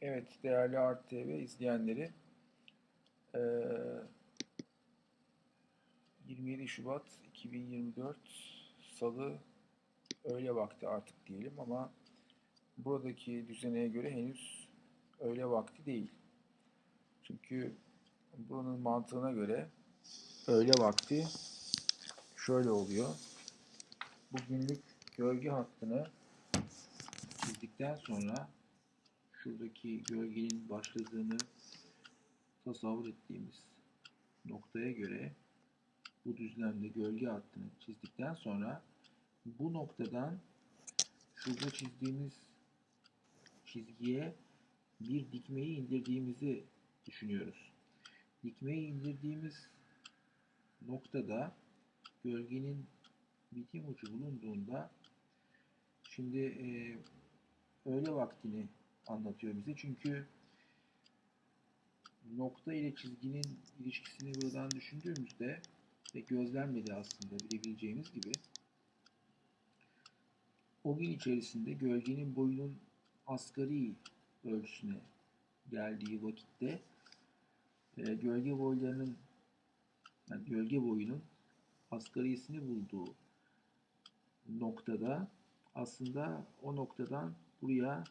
Evet değerli Art TV izleyenleri eee, 27 Şubat 2024 Salı öğle vakti artık diyelim ama buradaki düzeneye göre henüz öğle vakti değil. Çünkü buranın mantığına göre öğle vakti şöyle oluyor. Bu günlük gölge hattını çizdikten sonra şuradaki gölgenin başladığını tasavvur ettiğimiz noktaya göre bu düzlemde gölge hattını çizdikten sonra bu noktadan şurada çizdiğimiz çizgiye bir dikmeyi indirdiğimizi düşünüyoruz. Dikmeyi indirdiğimiz noktada gölgenin bitim ucu bulunduğunda şimdi e, öğle vaktini anlatıyor bize. Çünkü nokta ile çizginin ilişkisini buradan düşündüğümüzde ve gözlemle de aslında bilebileceğimiz gibi o gün içerisinde gölgenin boyunun asgari ölçüsüne geldiği vakitte e, gölge boylarının yani gölge boyunun asgarisini bulduğu noktada aslında o noktadan buraya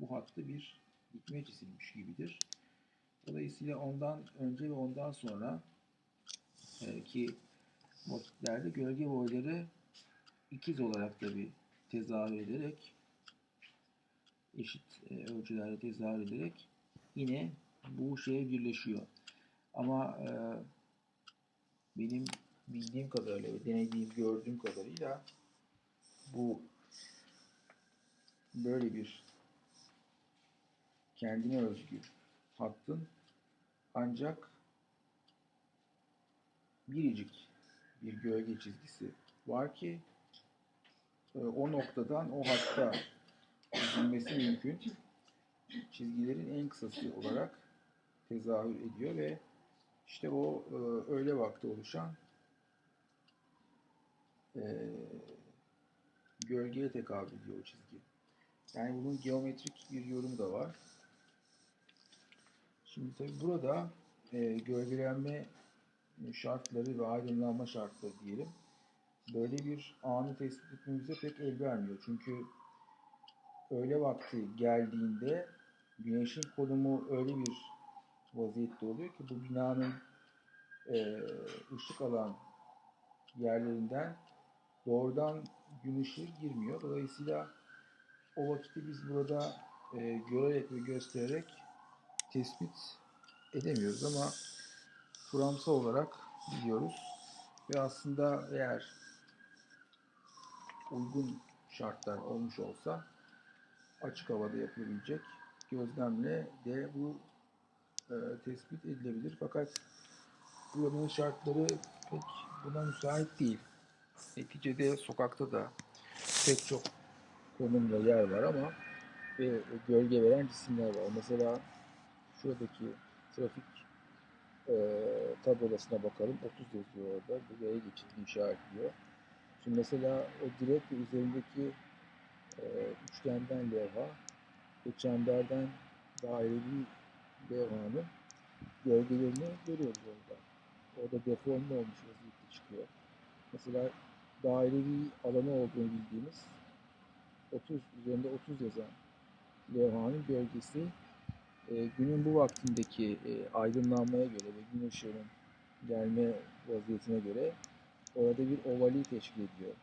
bu hattı bir dikme çizilmiş gibidir. Dolayısıyla ondan önce ve ondan sonra e, ki vakitlerde gölge boyları ikiz olarak da bir tezahür ederek eşit e, ölçülerde tezahür ederek yine bu şeye birleşiyor. Ama e, benim bildiğim kadarıyla ve denediğim, gördüğüm kadarıyla bu böyle bir kendine özgü hattın ancak biricik bir gölge çizgisi var ki e, o noktadan o hatta çizilmesi mümkün. Çizgilerin en kısası olarak tezahür ediyor ve işte o e, öğle vakti oluşan e, gölgeye tekabül ediyor o çizgi. Yani bunun geometrik bir yorumu da var. Şimdi tabi burada e, gölgelenme şartları ve aydınlanma şartları diyelim. Böyle bir anı tespit etmemize pek el vermiyor. Çünkü öğle vakti geldiğinde güneşin konumu öyle bir vaziyette oluyor ki bu binanın e, ışık alan yerlerinden doğrudan gün ışığı girmiyor. Dolayısıyla o vakiti biz burada e, görerek ve göstererek tespit edemiyoruz ama kuramsal olarak biliyoruz. Ve aslında eğer uygun şartlar olmuş olsa açık havada yapılabilecek gözlemle de bu e, tespit edilebilir. Fakat buranın şartları pek buna müsait değil. Neticede sokakta da pek çok konumda yer var ama ve gölge veren cisimler var. Mesela şuradaki trafik e, tabelasına bakalım. 30 yazıyor orada. Buraya geçit işaretliyor. Şimdi mesela o direk üzerindeki e, üçgenden levha ve çemberden dairevi levhanın gölgelerini görüyoruz orada. Orada deforme olmuş vaziyette çıkıyor. Mesela dairevi alanı olduğunu bildiğimiz 30 üzerinde 30 yazan levhanın gölgesi e, günün bu vaktindeki e, aydınlanmaya göre ve gün ışığının gelme vaziyetine göre orada bir ovali teşkil ediyor.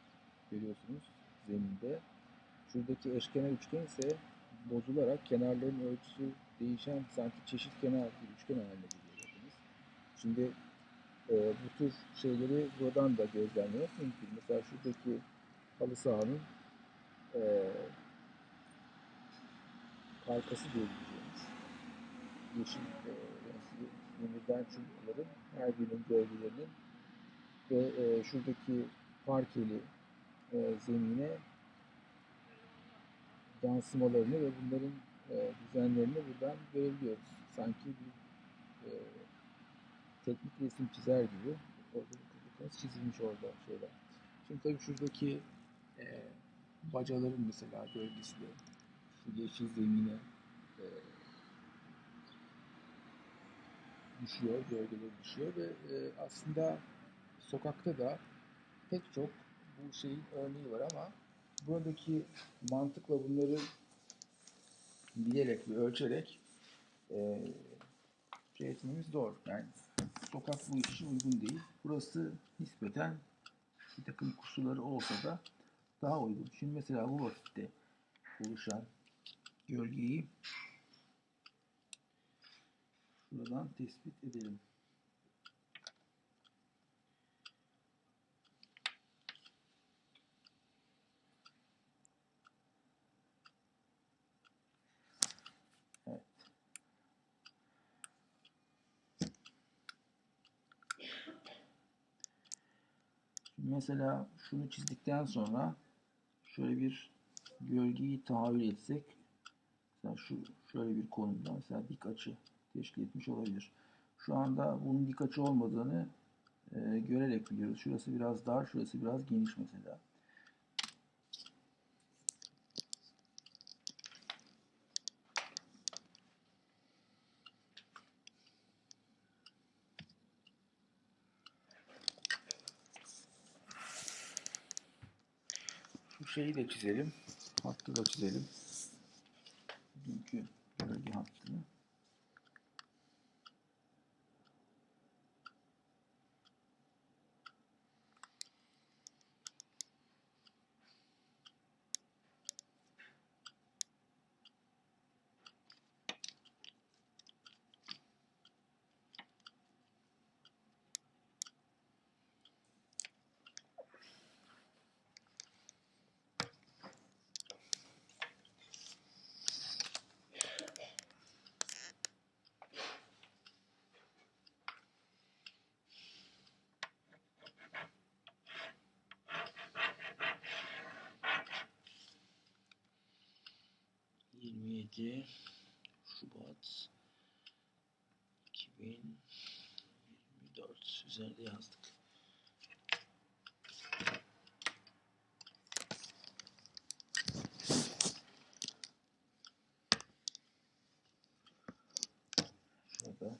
Görüyorsunuz zeminde. Şuradaki eşkenar üçgen ise bozularak kenarların ölçüsü değişen sanki çeşit kenar bir üçgen haline geliyor. Şimdi e, bu tür şeyleri buradan da gözlemlemek mümkün. Mesela şuradaki halı sahanın e, karkası diyebileceğimiz yeşil e, demirden çubukların her birinin gölgelerinin ve e, şuradaki parkeli e, zemine yansımalarını ve bunların e, düzenlerini buradan görebiliyoruz. Sanki bir e, teknik resim çizer gibi orada çizilmiş orada şeyler. Şimdi tabii şuradaki e, bacaların mesela gölgesi de şu yeşil zemine e, düşüyor, gölgeleri düşüyor ve e, aslında sokakta da pek çok bu şeyin örneği var ama buradaki mantıkla bunları bilerek ve ölçerek e, şey etmemiz zor. Yani sokak bu iş için uygun değil. Burası nispeten bir takım kusurları olsa da daha uygun. Şimdi mesela bu vakitte oluşan gölgeyi şuradan tespit edelim. Evet. Mesela şunu çizdikten sonra şöyle bir gölgeyi tahayyül etsek mesela şu şöyle bir konumda mesela dik açı teşkil etmiş olabilir. Şu anda bunun dik açı olmadığını e, görerek biliyoruz. Şurası biraz dar, şurası biraz geniş mesela. Şu şeyi de çizelim. Hattı da çizelim. Bugünkü gölge hattını. Yirmi yedi Şubat 2024 üzerinde yazdık. Şurada